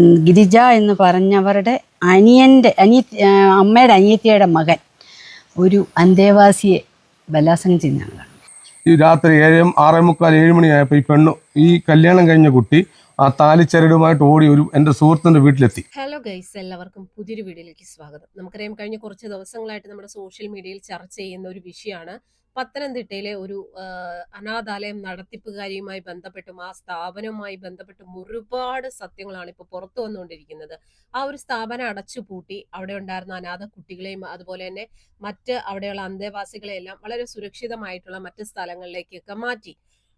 ഗിരിജ എന്ന് പറഞ്ഞവരുടെ അനിയന്റെ അനിയ അമ്മയുടെ അനിയത്തിയുടെ മകൻ ഒരു അന്തേവാസിയെ ബലാസംഗം ചെയ്യുന്നതാണ് ഈ രാത്രി ഏഴ് ആറേ മുക്കാൽ ഏഴ് മണിയായപ്പോൾ ഈ പെണ്ണു ഈ കല്യാണം കഴിഞ്ഞ കുട്ടി ആ താലിച്ചരടുമായിട്ട് ഓടി ഒരു എന്റെ സുഹൃത്തിന്റെ വീട്ടിലെത്തി. ഹലോ ഗൈസ് എല്ലാവർക്കും പുതിയൊരു വീഡിയോയിലേക്ക് സ്വാഗതം. നമുക്കറിയാം കഴിഞ്ഞ കുറച്ച് ദിവസങ്ങളായിട്ട് നമ്മുടെ സോഷ്യൽ മീഡിയയിൽ ചർച്ച ചെയ്യുന്ന ഒരു വിഷയമാണ് പത്തനംതിട്ടയിലെ ഒരു അനാഥാലയം നടത്തിപ്പുകാരിയുമായി ബന്ധപ്പെട്ടും ആ സ്ഥാപനവുമായി ബന്ധപ്പെട്ടും ഒരുപാട് സത്യങ്ങളാണ് ഇപ്പോൾ പുറത്തു വന്നുകൊണ്ടിരിക്കുന്നത്. ആ ഒരു സ്ഥാപനം അടച്ചുപൂട്ടി അവിടെ ഉണ്ടായിരുന്ന അനാഥ കുട്ടികളെയും അതുപോലെ തന്നെ മറ്റ് അവിടെയുള്ള അന്തേവാസികളെയെല്ലാം വളരെ സുരക്ഷിതമായിട്ടുള്ള മറ്റ് സ്ഥലങ്ങളിലേക്കൊക്കെ മാറ്റി.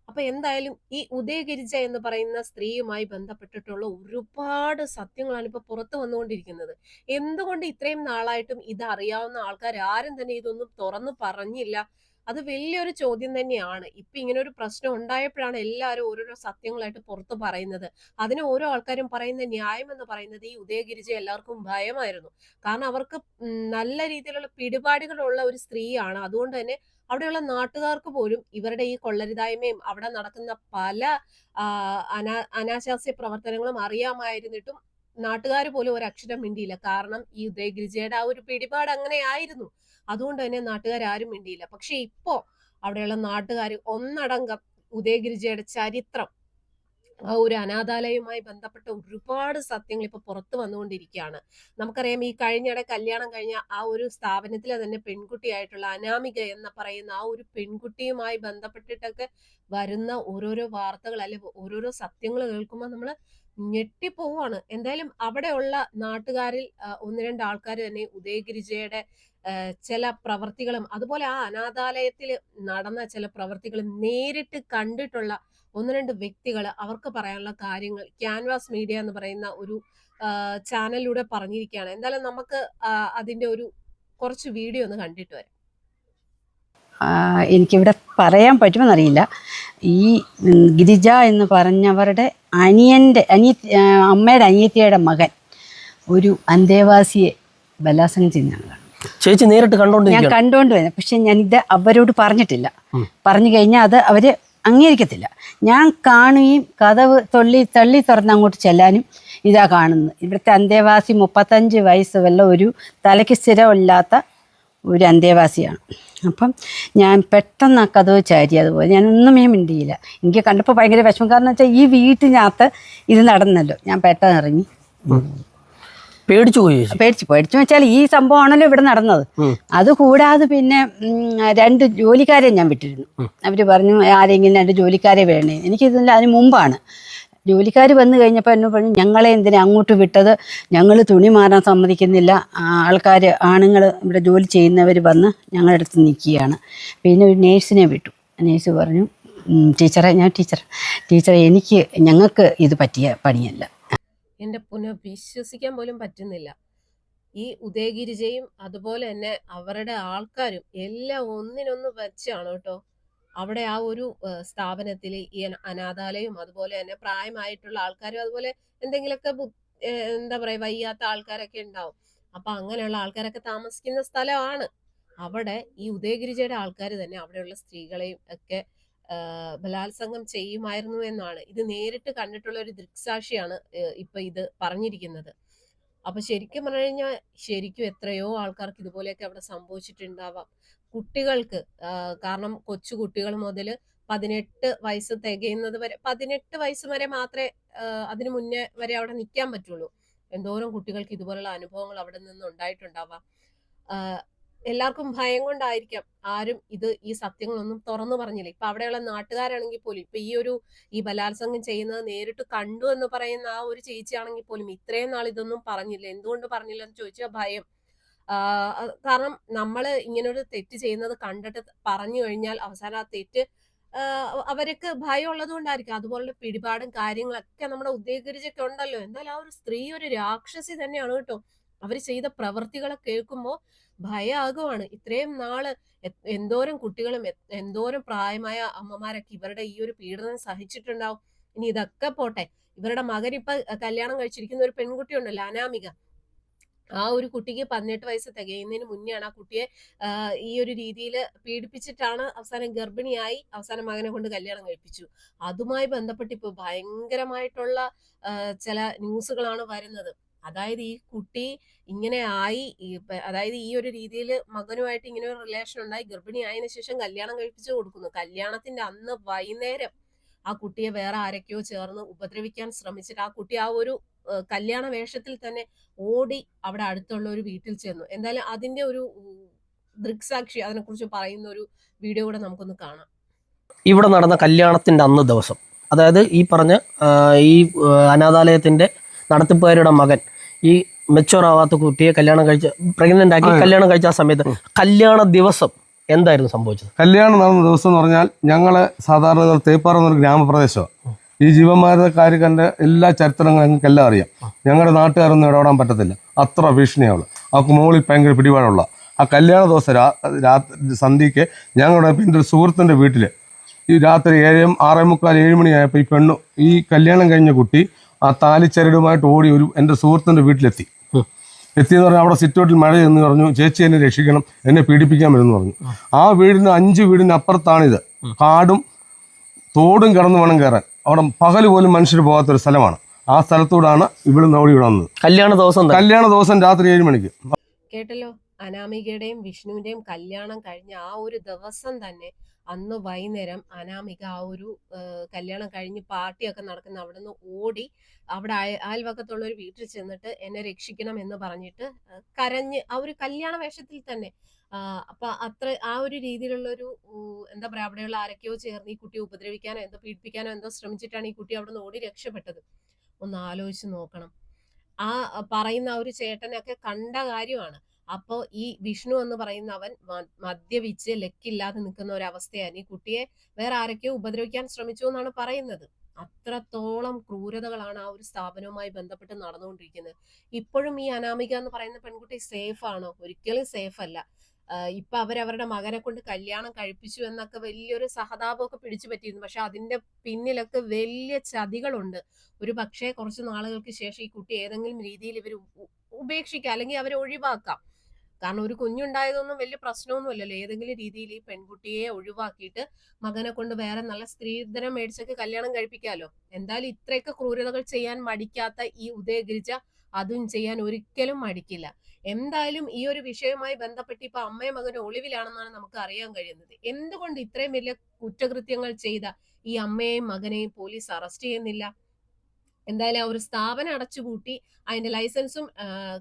അപ്പൊ എന്തായാലും ഈ ഉദയഗിരിജ എന്ന് പറയുന്ന സ്ത്രീയുമായി ബന്ധപ്പെട്ടിട്ടുള്ള ഒരുപാട് സത്യങ്ങളാണ് ഇപ്പൊ പുറത്തു വന്നുകൊണ്ടിരിക്കുന്നത്. എന്തുകൊണ്ട് ഇത്രയും നാളായിട്ടും ഇത് അറിയാവുന്ന ആൾക്കാർ ആരും തന്നെ ഇതൊന്നും തുറന്നു പറഞ്ഞില്ല? അത് വലിയൊരു ചോദ്യം തന്നെയാണ്. ഇപ്പൊ ഇങ്ങനെ ഒരു പ്രശ്നം ഉണ്ടായപ്പോഴാണ് എല്ലാവരും ഓരോരോ സത്യങ്ങളായിട്ട് പുറത്തു പറയുന്നത്. അതിന് ഓരോ ആൾക്കാരും പറയുന്ന ന്യായം എന്ന് പറയുന്നത് ഈ ഉദയഗിരിജ എല്ലാവർക്കും ഭയമായിരുന്നു. കാരണം അവർക്ക് നല്ല രീതിയിലുള്ള പിടിപാടുകളുള്ള ഒരു സ്ത്രീയാണ്. അതുകൊണ്ട് തന്നെ അവിടെയുള്ള നാട്ടുകാർക്ക് പോലും ഇവരുടെ ഈ കൊള്ളരുതായ്മയും അവിടെ നടക്കുന്ന പല അനാ അനാശാസ്യ പ്രവർത്തനങ്ങളും അറിയാമായിരുന്നിട്ടും നാട്ടുകാർ പോലും ഒരു അക്ഷരം മിണ്ടിയില്ല. കാരണം ഈ ഉദയഗിരിജയുടെ ആ ഒരു പിടിപാട് അങ്ങനെ ആയിരുന്നു. അതുകൊണ്ട് തന്നെ നാട്ടുകാർ ആരും മിണ്ടിയില്ല. പക്ഷെ ഇപ്പോ അവിടെയുള്ള നാട്ടുകാർ ഒന്നടങ്കം ഉദയഗിരിജയുടെ ചരിത്രം ആ ഒരു അനാഥാലയവുമായി ബന്ധപ്പെട്ട ഒരുപാട് സത്യങ്ങൾ ഇപ്പൊ പുറത്തു വന്നുകൊണ്ടിരിക്കുകയാണ്. നമുക്കറിയാം ഈ കഴിഞ്ഞിടെ കല്യാണം കഴിഞ്ഞ ആ ഒരു സ്ഥാപനത്തിലെ തന്നെ പെൺകുട്ടിയായിട്ടുള്ള അനാമിക എന്ന് പറയുന്ന ആ ഒരു പെൺകുട്ടിയുമായി ബന്ധപ്പെട്ടിട്ടൊക്കെ വരുന്ന ഓരോരോ വാർത്തകൾ അല്ലെ ഓരോരോ സത്യങ്ങൾ കേൾക്കുമ്പോൾ നമ്മൾ ഞെട്ടിപ്പോവാണ്. എന്തായാലും അവിടെയുള്ള നാട്ടുകാരിൽ ഒന്ന് രണ്ട് ആൾക്കാർ തന്നെ ഉദയഗിരിജയുടെ ചില പ്രവർത്തികളും അതുപോലെ ആ അനാഥാലയത്തിൽ നടന്ന ചില പ്രവർത്തികളും നേരിട്ട് കണ്ടിട്ടുള്ള ഒന്ന് രണ്ട് വ്യക്തികൾ അവർക്ക് പറയാനുള്ള കാര്യങ്ങൾ ക്യാൻവാസ് മീഡിയ എന്ന് പറയുന്ന ഒരു ചാനലിലൂടെ പറഞ്ഞിരിക്കുകയാണ്. എന്തായാലും നമുക്ക് അതിന്റെ ഒരു കുറച്ച് വീഡിയോ ഒന്ന് കണ്ടിട്ട് വരാം. എനിക്കിവിടെ പറയാൻ പറ്റുമെന്നറിയില്ല. ഈ ഗിരിജ എന്ന് പറഞ്ഞവരുടെ അനിയന്റെ അനിയ അമ്മയുടെ അനിയത്തിയുടെ മകൻ ഒരു അന്തേവാസിയെ ബലാസംഗം ചെയ്യുന്നതാണ് ചേച്ചി നേരിട്ട് കണ്ടോണ്ട് ഞാൻ കണ്ടോണ്ട് വരുന്നത് പക്ഷെ ഞാനിത് അവരോട് പറഞ്ഞിട്ടില്ല. പറഞ്ഞു കഴിഞ്ഞാൽ അത് അവർ അംഗീകരിക്കത്തില്ല. ഞാൻ കാണുകയും കഥവ് തൊള്ളി തള്ളി തുറന്ന് അങ്ങോട്ട് ചെല്ലാനും ഇതാ കാണുന്നത്. ഇവിടുത്തെ അന്തേവാസി മുപ്പത്തഞ്ച് വയസ്സ് വല്ല ഒരു തലയ്ക്ക് സ്ഥിരമില്ലാത്ത ഒരു അന്തേവാസിയാണ്. അപ്പം ഞാൻ പെട്ടെന്ന് ആ കഥവ് ചാരി അതുപോലെ. ഞാൻ ഞാനൊന്നുമേ മിണ്ടിയില്ല. എനിക്ക് കണ്ടപ്പോൾ ഭയങ്കര വിഷമം. കാരണം വെച്ചാൽ ഈ വീട്ടിനകത്ത് ഇത് നടന്നല്ലോ. ഞാൻ പെട്ടെന്ന് ഇറങ്ങി. പേടിച്ചു പോയി പേടിച്ചു പേടിച്ചു വെച്ചാൽ ഈ സംഭവമാണല്ലോ ഇവിടെ നടന്നത്. അത് കൂടാതെ പിന്നെ രണ്ട് ജോലിക്കാരെ ഞാൻ വിട്ടിരുന്നു. അവർ പറഞ്ഞു ആരെങ്കിലും രണ്ട് ജോലിക്കാരെ വേണേ. എനിക്കിതില്ല അതിന് മുമ്പാണ്. ജോലിക്കാർ വന്നു കഴിഞ്ഞപ്പോൾ എന്നെ പറഞ്ഞു ഞങ്ങളെ എന്തിനാ അങ്ങോട്ട് വിട്ടത്? ഞങ്ങൾ തുണി മാറാൻ സമ്മതിക്കുന്നില്ല. ആൾക്കാർ ആണുങ്ങൾ ഇവിടെ ജോലി ചെയ്യുന്നവർ വന്ന് ഞങ്ങളുടെ അടുത്ത് നിൽക്കുകയാണ്. പിന്നെ ഒരു നേഴ്സിനെ വിട്ടു. നേഴ്സ് പറഞ്ഞു "ഉം, ടീച്ചറെ ഞാൻ ടീച്ചർ ടീച്ചറെ എനിക്ക് ഞങ്ങൾക്ക് ഇത് പറ്റിയ പണിയല്ല. എന്റെ പുനഃ വിശ്വസിക്കാൻ പോലും പറ്റുന്നില്ല. ഈ ഉദയഗിരിജയും അതുപോലെ തന്നെ അവരുടെ ആൾക്കാരും എല്ലാം ഒന്നിനൊന്ന് വെച്ചാണ് കേട്ടോ. അവിടെ ആ ഒരു സ്ഥാപനത്തിൽ ഈ അനാഥാലയം അതുപോലെ തന്നെ പ്രായമായിട്ടുള്ള ആൾക്കാരും അതുപോലെ എന്തെങ്കിലുമൊക്കെ എന്താ പറയാ വയ്യാത്ത ആൾക്കാരൊക്കെ ഉണ്ടാവും. അപ്പൊ അങ്ങനെയുള്ള ആൾക്കാരൊക്കെ താമസിക്കുന്ന സ്ഥലമാണ്. അവിടെ ഈ ഉദയഗിരിജയുടെ ആൾക്കാർ തന്നെ അവിടെയുള്ള സ്ത്രീകളെയും ഒക്കെ ബലാത്സംഗം ചെയ്യുമായിരുന്നു എന്നാണ്. ഇത് നേരിട്ട് കണ്ടിട്ടുള്ള ഒരു ദൃക്സാക്ഷിയാണ് ഇപ്പൊ ഇത് പറഞ്ഞിരിക്കുന്നത്. അപ്പൊ ശരിക്കും പറഞ്ഞു കഴിഞ്ഞാൽ ശരിക്കും എത്രയോ ആൾക്കാർക്ക് ഇതുപോലെയൊക്കെ അവിടെ സംഭവിച്ചിട്ടുണ്ടാവാം. കുട്ടികൾക്ക് കാരണം കൊച്ചു കുട്ടികൾ മുതൽ പതിനെട്ട് വയസ്സ് തികയുന്നത് വരെ പതിനെട്ട് വയസ്സ് വരെ മാത്രമേ അതിനു മുന്നേ വരെ അവിടെ നിൽക്കാൻ പറ്റുള്ളൂ. എന്തോരം കുട്ടികൾക്ക് ഇതുപോലുള്ള അനുഭവങ്ങൾ അവിടെ നിന്ന് ഉണ്ടായിട്ടുണ്ടാവാം. എല്ലാവർക്കും ഭയം കൊണ്ടായിരിക്കാം. ആരും ഇത് ഈ സത്യങ്ങളൊന്നും തുറന്നു പറഞ്ഞില്ല. ഇപ്പൊ അവിടെയുള്ള നാട്ടുകാരാണെങ്കിൽ പോലും ഇപ്പൊ ഈ ഒരു ഈ ബലാത്സംഗം ചെയ്യുന്നത് നേരിട്ട് കണ്ടു എന്ന് പറയുന്ന ആ ഒരു ചേച്ചിയാണെങ്കിൽ പോലും ഇത്രയും നാൾ ഇതൊന്നും പറഞ്ഞില്ല. എന്തുകൊണ്ട് പറഞ്ഞില്ല എന്ന് ചോദിച്ചാൽ ഭയം. കാരണം നമ്മൾ ഇങ്ങനൊരു തെറ്റ് ചെയ്യുന്നത് കണ്ടിട്ട് പറഞ്ഞു കഴിഞ്ഞാൽ അവസാനം ആ തെറ്റ് അവർക്ക് ഭയം ഉള്ളത് കൊണ്ടായിരിക്കും. അതുപോലുള്ള പിടിപാടും കാര്യങ്ങളൊക്കെ നമ്മുടെ ഉദ്യോഗരിച്ചൊക്കെ ഉണ്ടല്ലോ. എന്നാൽ ആ ഒരു സ്ത്രീ ഒരു രാക്ഷസി തന്നെയാണ് കേട്ടോ. അവർ ചെയ്ത പ്രവൃത്തികളെ കേൾക്കുമ്പോൾ ഭയമാകുവാണ് ഇത്രയും നാൾ എന്തോരം കുട്ടികളും എന്തോരം പ്രായമായ അമ്മമാരൊക്കെ ഇവരുടെ ഈ ഒരു പീഡനം സഹിച്ചിട്ടുണ്ടാവും. ഇനി ഇതൊക്കെ പോട്ടെ. ഇവരുടെ മകൻ ഇപ്പൊ കല്യാണം കഴിച്ചിരിക്കുന്ന ഒരു പെൺകുട്ടി ഉണ്ടല്ലോ അനാമിക. ആ ഒരു കുട്ടിക്ക് പതിനെട്ട് വയസ്സ് തികയുന്നതിന് മുന്നെയാണ് ആ കുട്ടിയെ ഈ ഒരു രീതിയിൽ പീഡിപ്പിച്ചിട്ടാണ് അവസാനം ഗർഭിണിയായി അവസാനം മകനെ കൊണ്ട് കല്യാണം കഴിപ്പിച്ചു. അതുമായി ബന്ധപ്പെട്ട് ഇപ്പോൾ ഭയങ്കരമായിട്ടുള്ള ചില ന്യൂസുകളാണ് വരുന്നത്. അതായത് ഈ കുട്ടി ഇങ്ങനെ ആയി അതായത് ഈ ഒരു രീതിയിൽ മകനുമായിട്ട് ഇങ്ങനെ ഒരു റിലേഷൻ ഉണ്ടായി ഗർഭിണി ആയതിനു ശേഷം കല്യാണം കഴിപ്പിച്ചു കൊടുക്കുന്നു. കല്യാണത്തിന്റെ അന്ന് വൈകുന്നേരം ആ കുട്ടിയെ വേറെ ആരൊക്കെയോ ചേർന്ന് ഉപദ്രവിക്കാൻ ശ്രമിച്ചിട്ട് ആ കുട്ടി ആ ഒരു കല്യാണ വേഷത്തിൽ തന്നെ ഓടി അവിടെ അടുത്തുള്ള ഒരു വീട്ടിൽ ചെന്നു. എന്തായാലും അതിന്റെ ഒരു ദൃക്സാക്ഷി അതിനെക്കുറിച്ച് പറയുന്ന ഒരു വീഡിയോ കൂടെ നമുക്കൊന്ന് കാണാം. ഇവിടെ നടന്ന കല്യാണത്തിന്റെ അന്ന് ദിവസം. അതായത് ഈ പറഞ്ഞ ഈ അനാഥാലയത്തിന്റെ നടത്തിപ്പുകാരുടെ മകൻ ഈ മെച്ചോർ ആവാത്ത കുട്ടിയെ കല്യാണം കഴിച്ച പ്രഗ്നന്റ് ആക്കി കല്യാണം കഴിച്ച ആ സമയത്ത് കല്യാണ ദിവസം എന്തായിരുന്നു സംഭവിച്ചത്? കല്യാണം നടന്ന ദിവസം എന്ന് പറഞ്ഞാൽ ഞങ്ങൾ സാധാരണ തേപ്പാറ എന്നൊരു ഗ്രാമപ്രദേശമാണ്. ഈ ജീവന്മാരുടെ കണ്ട എല്ലാ ചരിത്രങ്ങളും ഞങ്ങൾക്ക് എല്ലാം അറിയാം. ഞങ്ങളുടെ നാട്ടുകാരൊന്നും ഇടപെടാൻ പറ്റത്തില്ല. അത്ര ഭീഷണിയാണ് അവർക്ക് മുകളിൽ ഭയങ്കര പിടിപാടുള്ള. ആ കല്യാണ ദിവസം രാത്രി സന്ധ്യയ്ക്ക് ഞങ്ങളുടെ എന്റെ ഒരു സുഹൃത്തിന്റെ വീട്ടിൽ ഈ രാത്രി ഏഴ് ആറേ മുക്കാൽ ഏഴ് മണിയായപ്പോൾ ഈ പെണ്ണു ഈ കല്യാണം കഴിഞ്ഞ കുട്ടി ആ താലിച്ചരടുമായിട്ട് ഓടി ഒരു എന്റെ സുഹൃത്തിന്റെ വീട്ടിലെത്തി. എത്തിയെന്ന് പറഞ്ഞാൽ അവിടെ സിറ്റൗട്ടിൽ മഴ എന്ന് പറഞ്ഞു ചേച്ചി എന്നെ രക്ഷിക്കണം എന്നെ പീഡിപ്പിക്കാൻ വരുമെന്ന് പറഞ്ഞു. ആ. വീടിന് അഞ്ച് വീടിന് അപ്പുറത്താണിത്. കാടും തോടും കടന്നു വേണം കയറാൻ. അവിടെ പകൽ പോലും മനുഷ്യർ പോകാത്തൊരു സ്ഥലമാണ്. ആ സ്ഥലത്തൂടാണ് ഇവിടുന്ന് ഓടി ഇവിടെ വന്നത്. കല്യാണ ദിവസം തന്നെ കല്യാണ ദിവസം രാത്രി ഏഴ് മണിക്ക്. കേട്ടല്ലോ? അനാമികയുടെയും വിഷ്ണുവിന്റെയും കല്യാണം കഴിഞ്ഞ ആ ഒരു ദിവസം തന്നെ അന്ന് വൈകുന്നേരം അനാമിക ആ ഒരു കല്യാണം കഴിഞ്ഞ് പാർട്ടിയൊക്കെ നടക്കുന്ന അവിടെ നിന്ന് ഓടി അവിടെ അയ- അയൽവക്കത്തുള്ള ഒരു വീട്ടിൽ ചെന്നിട്ട് എന്നെ രക്ഷിക്കണം എന്ന് പറഞ്ഞിട്ട് കരഞ്ഞ് ആ ഒരു കല്യാണ വേഷത്തിൽ തന്നെ അപ്പൊ അത്ര ആ ഒരു രീതിയിലുള്ള ഒരു എന്താ പറയാ അവിടെയുള്ള ആരൊക്കെയോ ചേർന്ന് ഈ കുട്ടിയെ ഉപദ്രവിക്കാനോ എന്തോ പീഡിപ്പിക്കാനോ എന്തോ ശ്രമിച്ചിട്ടാണ് ഈ കുട്ടി അവിടെ നിന്ന് ഓടി രക്ഷപ്പെട്ടത്. ഒന്ന് ആലോചിച്ച് നോക്കണം. ആ പറയുന്ന ആ ഒരു ചേട്ടനൊക്കെ കണ്ട കാര്യമാണ്. അപ്പോൾ ഈ വിഷ്ണു എന്ന് പറയുന്ന അവൻ മദ്യപിച്ച് ലക്കില്ലാതെ നിൽക്കുന്ന ഒരു അവസ്ഥയാണ് ഈ കുട്ടിയെ വേറെ ആരൊക്കെയോ ഉപദ്രവിക്കാൻ ശ്രമിച്ചു എന്നാണ് പറയുന്നത്. അത്രത്തോളം ക്രൂരതകളാണ് ആ ഒരു സ്ഥാപനവുമായി ബന്ധപ്പെട്ട് നടന്നുകൊണ്ടിരിക്കുന്നത്. ഇപ്പോഴും ഈ അനാമിക എന്ന് പറയുന്ന പെൺകുട്ടി സേഫ് ആണോ? ഒരിക്കലും സേഫ് അല്ല. ഇപ്പൊ അവരവരുടെ മകനെ കൊണ്ട് കല്യാണം കഴിപ്പിച്ചു എന്നൊക്കെ വലിയൊരു സഹതാപമൊക്കെ പിടിച്ചു പറ്റിയിരുന്നു. പക്ഷെ അതിന്റെ പിന്നിലൊക്കെ വലിയ ചതികളുണ്ട്. ഒരു പക്ഷേ കുറച്ച് നാളുകൾക്ക് ശേഷം ഈ കുട്ടി ഏതെങ്കിലും രീതിയിൽ ഇവർ ഉപേക്ഷിക്കാം. അല്ലെങ്കിൽ അവരെ ഒഴിവാക്കാം. കാരണം ഒരു കുഞ്ഞുണ്ടായതൊന്നും വലിയ പ്രശ്നമൊന്നുമല്ലല്ലോ. ഏതെങ്കിലും രീതിയിൽ ഈ പെൺകുട്ടിയെ ഒഴിവാക്കിയിട്ട് മകനെ കൊണ്ട് വേറെ നല്ല സ്ത്രീധനം മേടിച്ചൊക്കെ കല്യാണം കഴിപ്പിക്കാലോ. എന്തായാലും ഇത്രയൊക്കെ ക്രൂരതകൾ ചെയ്യാൻ മടിക്കാത്ത ഈ ഉദയഗിരിജ അതും ചെയ്യാൻ ഒരിക്കലും മടിക്കില്ല. എന്തായാലും ഈ ഒരു വിഷയവുമായി ബന്ധപ്പെട്ട് ഇപ്പൊ അമ്മയും മകനും ഒളിവിലാണെന്നാണ് നമുക്ക് അറിയാൻ കഴിയുന്നത്. എന്തുകൊണ്ട് ഇത്രയും വലിയ കുറ്റകൃത്യങ്ങൾ ചെയ്ത ഈ അമ്മയെയും മകനെയും പോലീസ് അറസ്റ്റ് ചെയ്യുന്നില്ല? എന്തായാലും ആ ഒരു സ്ഥാപനം അടച്ചുപൂട്ടി അതിന്റെ ലൈസൻസും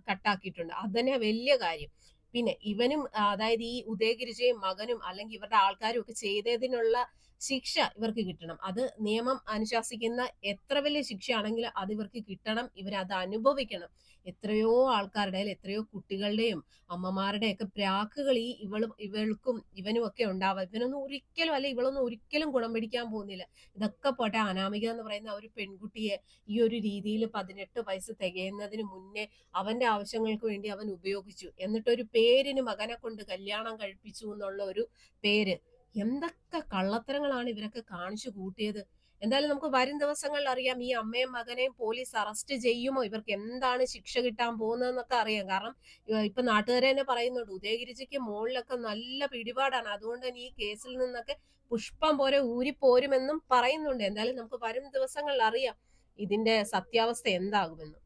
കട്ടാക്കിയിട്ടുണ്ട്. അത് തന്നെ വലിയ കാര്യം. പിന്നെ ഇവനും അതായത് ഈ ഉദയഗിരിജയും മകനും അല്ലെങ്കിൽ ഇവരുടെ ആൾക്കാരും ഒക്കെ ചെയ്തതിനുള്ള ശിക്ഷ ഇവർക്ക് കിട്ടണം. അത് നിയമം അനുശാസിക്കുന്ന എത്ര വലിയ ശിക്ഷയാണെങ്കിലും അത് ഇവർക്ക് കിട്ടണം. ഇവരത് അനുഭവിക്കണം. എത്രയോ ആൾക്കാരുടെ എത്രയോ കുട്ടികളുടെയും അമ്മമാരുടെയൊക്കെ പ്രാക്കുകൾ ഈ ഇവളും ഇവൾക്കും ഇവനും ഒക്കെ ഉണ്ടാവാം. ഇവനൊന്നും ഒരിക്കലും അല്ലെ ഇവളൊന്നും ഒരിക്കലും ഗുണം പിടിക്കാൻ പോകുന്നില്ല. ഇതൊക്കെ പോട്ടെ അനാമിക എന്ന് പറയുന്ന ഒരു പെൺകുട്ടിയെ ഈ ഒരു രീതിയിൽ പതിനെട്ട് വയസ്സ് തികയുന്നതിന് മുന്നേ അവന്റെ ആവശ്യങ്ങൾക്ക് വേണ്ടി അവൻ ഉപയോഗിച്ചു. എന്നിട്ടൊരു പേരിന് മകനെ കൊണ്ട് കല്യാണം കഴിപ്പിച്ചു എന്നുള്ള ഒരു പേര് എന്തൊക്കെ കള്ളത്തരങ്ങളാണ് ഇവരൊക്കെ കാണിച്ചു കൂട്ടിയത്? എന്തായാലും നമുക്ക് വരും ദിവസങ്ങളിൽ അറിയാം ഈ അമ്മയും മകനെയും പോലീസ് അറസ്റ്റ് ചെയ്യുമോ? ഇവർക്ക് എന്താണ് ശിക്ഷ കിട്ടാൻ പോകുന്നതെന്നൊക്കെ അറിയാം. കാരണം ഇപ്പൊ നാട്ടുകാരെ തന്നെ പറയുന്നുണ്ട് ഉദയഗിരിജയ്ക്ക് മുകളിലൊക്കെ നല്ല പിടിപാടാണ്. അതുകൊണ്ട് തന്നെ ഈ കേസിൽ നിന്നൊക്കെ പുഷ്പം പോലെ ഊരിപ്പോരുമെന്നും പറയുന്നുണ്ട്. എന്തായാലും നമുക്ക് വരും ദിവസങ്ങളിൽ അറിയാം ഇതിന്റെ സത്യാവസ്ഥ എന്താകുമെന്ന്.